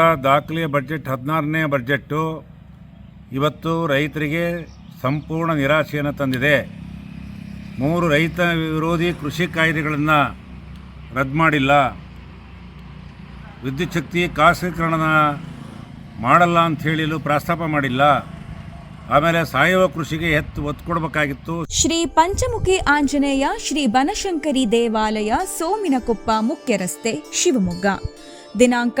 ದಾಖಲೆಯ ಬಜೆಟ್, ಹದಿನಾರನೇ ಬಜೆಟ್ಟು ಇವತ್ತು ರೈತರಿಗೆ ಸಂಪೂರ್ಣ ನಿರಾಶೆಯನ್ನು ತಂದಿದೆ. ಮೂರು ರೈತ ವಿರೋಧಿ ಕೃಷಿ ಕಾಯ್ದೆಗಳನ್ನು ರದ್ದು ಮಾಡಿಲ್ಲ. ವಿದ್ಯುತ್ ಶಕ್ತಿ ಖಾಸಗೀಕರಣ ಮಾಡಲ್ಲ ಅಂತ ಹೇಳಿಲು ಪ್ರಸ್ತಾಪ ಮಾಡಿಲ್ಲ. ಆಮೇಲೆ ಸಾವಯವ ಕೃಷಿಗೆ ಎತ್ತು ಒತ್ತು ಕೊಡಬೇಕಾಗಿತ್ತು. ಶ್ರೀ ಪಂಚಮುಖಿ ಆಂಜನೇಯ, ಶ್ರೀ ಬನಶಂಕರಿ ದೇವಾಲಯ, ಸೋಮಿನಕೊಪ್ಪ ಮುಖ್ಯ ರಸ್ತೆ ಶಿವಮೊಗ್ಗ. ದಿನಾಂಕ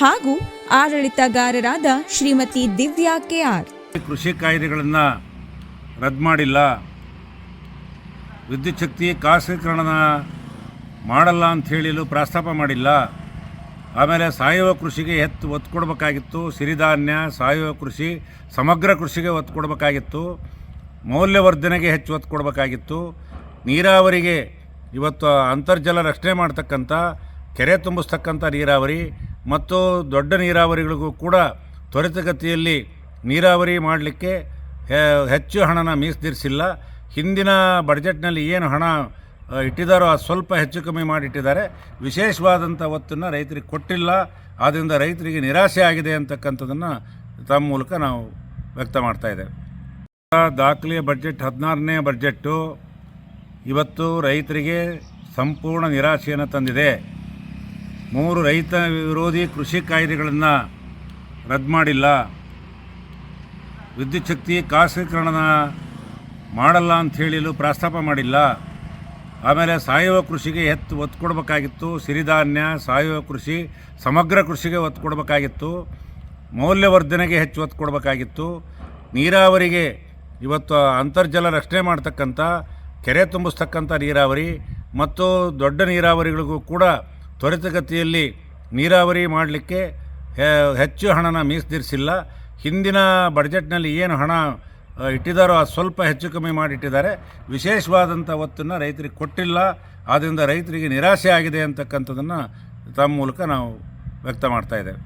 ಹಾಗೂ ಆಡಳಿತಗಾರರಾದ ಶ್ರೀಮತಿ ದಿವ್ಯಾ ಕೆಆರ್ ಕೃಷಿ ಕಾಯ್ದೆಗಳನ್ನು ರದ್ದು ಮಾಡಿಲ್ಲ. ವಿದ್ಯುತ್ ಶಕ್ತಿ ಖಾಸಗೀಕರಣ ಮಾಡಲ್ಲ ಅಂತ ಹೇಳಿಲು ಪ್ರಸ್ತಾಪ ಮಾಡಿಲ್ಲ. ಆಮೇಲೆ ಸಾವಯವ ಕೃಷಿಗೆ ಎತ್ತು ಒತ್ತು ಕೊಡಬೇಕಾಗಿತ್ತು. ಸಿರಿಧಾನ್ಯ, ಸಾವಯವ ಕೃಷಿ, ಸಮಗ್ರ ಕೃಷಿಗೆ ಒತ್ತು ಕೊಡಬೇಕಾಗಿತ್ತು. ಮೌಲ್ಯವರ್ಧನೆಗೆ ಹೆಚ್ಚು ಒತ್ತು ಕೊಡಬೇಕಾಗಿತ್ತು. ನೀರಾವರಿಗೆ ಇವತ್ತು ಅಂತರ್ಜಲ ರಕ್ಷಣೆ ಮಾಡ್ತಕ್ಕಂಥ, ಕೆರೆ ತುಂಬಿಸ್ತಕ್ಕಂಥ ನೀರಾವರಿ ಮತ್ತು ದೊಡ್ಡ ನೀರಾವರಿಗಳಿಗೂ ಕೂಡ ತ್ವರಿತಗತಿಯಲ್ಲಿ ನೀರಾವರಿ ಮಾಡಲಿಕ್ಕೆ ಹೆಚ್ಚು ಹಣನ ಮೀಸಲಿರಿಸಿಲ್ಲ. ಹಿಂದಿನ ಬಡ್ಜೆಟ್ನಲ್ಲಿ ಏನು ಹಣ ಇಟ್ಟಿದ್ದಾರೋ ಅದು ಸ್ವಲ್ಪ ಹೆಚ್ಚು ಕಮ್ಮಿ ಮಾಡಿಟ್ಟಿದ್ದಾರೆ. ವಿಶೇಷವಾದಂಥ ಒತ್ತನ್ನು ರೈತರಿಗೆ ಕೊಟ್ಟಿಲ್ಲ. ಆದ್ದರಿಂದ ರೈತರಿಗೆ ನಿರಾಸೆ ಆಗಿದೆ ಅಂತಕ್ಕಂಥದ್ದನ್ನು ತಮ್ಮ ಮೂಲಕ ನಾವು ವ್ಯಕ್ತ ಮಾಡ್ತಾ ಇದ್ದೇವೆ. ದಾಖಲೆಯ ಬಡ್ಜೆಟ್ ಹದಿನಾರನೇ ಬಡ್ಜೆಟ್ಟು ಇವತ್ತು ರೈತರಿಗೆ ಸಂಪೂರ್ಣ ನಿರಾಶೆಯನ್ನು ತಂದಿದೆ. ಮೂರು ರೈತ ವಿರೋಧಿ ಕೃಷಿ ಕಾಯ್ದೆಗಳನ್ನು ರದ್ದು ಮಾಡಿಲ್ಲ. ವಿದ್ಯುತ್ ಶಕ್ತಿ ಖಾಸಗೀಕರಣ ಮಾಡಲ್ಲ ಅಂತ ಹೇಳಿಲು ಪ್ರಸ್ತಾಪ ಮಾಡಿಲ್ಲ. ಆಮೇಲೆ ಸಾವಯವ ಕೃಷಿಗೆ ಎತ್ತು ಒತ್ತು ಕೊಡಬೇಕಾಗಿತ್ತು. ಸಿರಿಧಾನ್ಯ, ಸಾವಯವ ಕೃಷಿ, ಸಮಗ್ರ ಕೃಷಿಗೆ ಒತ್ತು ಕೊಡಬೇಕಾಗಿತ್ತು. ಮೌಲ್ಯವರ್ಧನೆಗೆ ಹೆಚ್ಚು ಒತ್ತು ಕೊಡಬೇಕಾಗಿತ್ತು. ನೀರಾವರಿಗೆ ಇವತ್ತು ಅಂತರ್ಜಲ ರಕ್ಷಣೆ ಮಾಡ್ತಕ್ಕಂಥ, ಕೆರೆ ತುಂಬಿಸ್ತಕ್ಕಂಥ ನೀರಾವರಿ ಮತ್ತು ದೊಡ್ಡ ನೀರಾವರಿಗಳಿಗೂ ಕೂಡ ತ್ವರಿತಗತಿಯಲ್ಲಿ ನೀರಾವರಿ ಮಾಡಲಿಕ್ಕೆ ಹೆಚ್ಚು ಹಣನ ಮೀಸಲಿರಿಸಿಲ್ಲ ಹಿಂದಿನ ಬಡ್ಜೆಟ್ನಲ್ಲಿ ಏನು ಹಣ ಇಟ್ಟಿದ್ದಾರೋ ಅದು ಸ್ವಲ್ಪ ಹೆಚ್ಚು ಕಮ್ಮಿ ಮಾಡಿಟ್ಟಿದ್ದಾರೆ. ವಿಶೇಷವಾದಂಥ ಒತ್ತನ್ನು ರೈತರಿಗೆ ಕೊಟ್ಟಿಲ್ಲ. ಆದ್ದರಿಂದ ರೈತರಿಗೆ ನಿರಾಸೆ ಆಗಿದೆ ಅಂತಕ್ಕಂಥದ್ದನ್ನು ತಮ್ಮ ಮೂಲಕ ನಾವು ವ್ಯಕ್ತ ಮಾಡ್ತಾ ಇದ್ದೇವೆ.